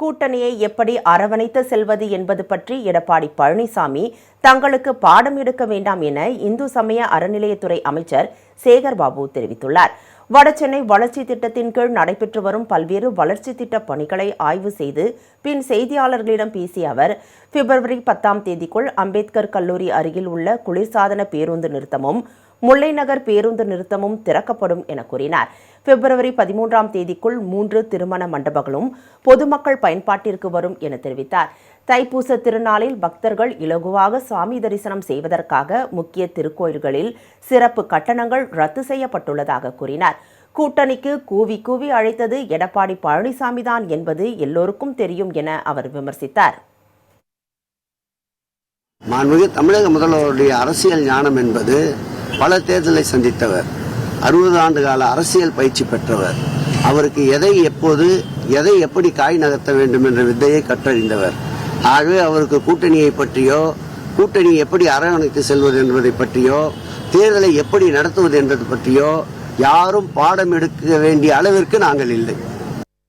கூட்டணியை எப்படி அரவணைத்து செல்வது என்பது பற்றி எடப்பாடி பழனிசாமி தங்களுக்கு பாடம் எடுக்க வேண்டாம் என இந்து சமய அறநிலையத்துறை அமைச்சர் சேகர்பாபு தெரிவித்துள்ளார். வடசென்னை வளர்ச்சி திட்டத்தின் கீழ் நடைபெற்று வரும் பல்வேறு வளர்ச்சி திட்ட பணிகளை ஆய்வு செய்து பின் செய்தியாளர்களிடம் பேசிய அவர் பிப்ரவரி பத்தாம் தேதிக்குள் அம்பேத்கர் கல்லூரி அருகில் உள்ள குளிர்சாதன பேருந்து நிறுத்தமும் முல்லை நகர் பேருந்து நிறுத்தமும் திறக்கப்படும் என கூறினார். பிப்ரவரி பதிமூன்றாம் தேதிக்குள் மூன்று திருமண மண்டபங்களும் பொதுமக்கள் பயன்பாட்டிற்கு வரும் என தெரிவித்தார். தைப்பூச திருநாளில் பக்தர்கள் இலகுவாக சாமி தரிசனம் செய்வதற்காக முக்கிய திருக்கோயில்களில் சிறப்பு கட்டணங்கள் ரத்து செய்யப்பட்டுள்ளதாக கூறினார். கூட்டணிக்கு கூவி கூவி அழைத்தது எடப்பாடி பழனிசாமி தான் என்பது எல்லோருக்கும் தெரியும் என அவர் விமர்சித்தார். மாண்புமிகு தமிழக முதல்வருடைய அரசியல் ஞானம் என்பது பல தேர்தலை சந்தித்தவர். அறுபது ஆண்டு கால அரசியல் பயிற்சி பெற்றவர். அவருக்கு எதை எப்போது எதை எப்படி காய் நகர்த்த வேண்டும் என்ற வித்தையை கற்றறிந்தவர். ஆகவே அவருக்கு கூட்டணியை பற்றியோ கூட்டணி எப்படி அரவணைத்து செல்வது என்பதை பற்றியோ தேர்தலை எப்படி நடத்துவது என்பது பற்றியோ யாரும் பாடம் எடுக்க வேண்டிய அளவிற்கு நாங்கள் இல்லை.